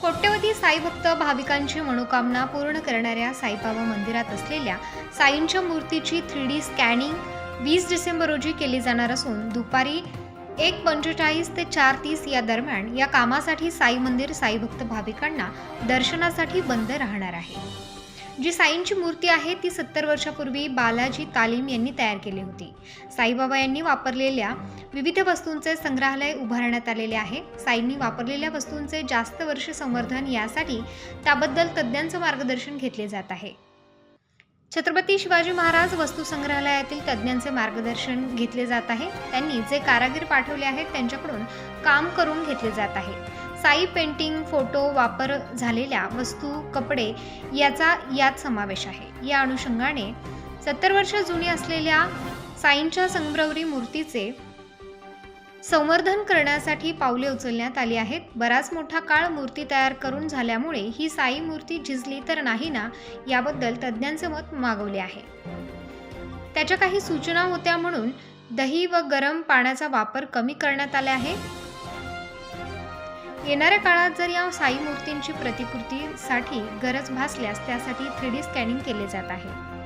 कोट्यवधी साई भक्त भाविकांची मनोकामना पूर्ण करणाऱ्या साईबाबा मंदिरात असलेल्या साईंच्या मूर्तीची थ्री डी स्कॅनिंग वीस डिसेंबर रोजी केली जाणार असून दुपारी एक पंचेचाळीस ते चार तीस या दरम्यान या कामासाठी साई मंदिर साई भक्त भाविकांना दर्शनासाठी बंद राहणार आहे. जी साईंची मूर्ती आहे ती सत्तर वर्षापूर्वी बालाजी तालीम यांनी तयार केली होती. साईबाबा यांनी वापरलेल्या विविध वस्तूंचे संग्रहालय उभारण्यात आलेले आहे. साईंनी वापरलेल्या वस्तूंचे जास्त वर्ष संवर्धन यासाठी त्याबद्दल तज्ज्ञांचं मार्गदर्शन घेतले जात आहे. छत्रपती शिवाजी महाराज वस्तू संग्रहालयातील तज्ज्ञांचे मार्गदर्शन घेतले जात आहे. त्यांनी जे कारागीर पाठवले आहेत त्यांच्याकडून काम करून घेतले जात आहे. साई पेंटिंग फोटो वापर झालेल्या वस्तू कपडे याचा यात समावेश आहे. या अनुषंगाने सत्तर वर्ष जुनी असलेल्या साईंच्या संग्रवरी मूर्तीचे संवर्धन करण्यासाठी पावले उचलण्यात आली आहेत. बराच मोठा काळ मूर्ती तयार करून झाल्यामुळे ही साई मूर्ती झिजली तर नाही ना याबद्दल तज्ज्ञांचे मत मागवले आहे. त्याच्या काही सूचना होत्या म्हणून दही व गरम पाण्याचा वापर कमी करण्यात आला आहे. येणाऱ्या काळात जर या साई मूर्तींची प्रतिकृतीसाठी गरज भासल्यास त्यासाठी थ्री डी स्कॅनिंग केले जात आहे.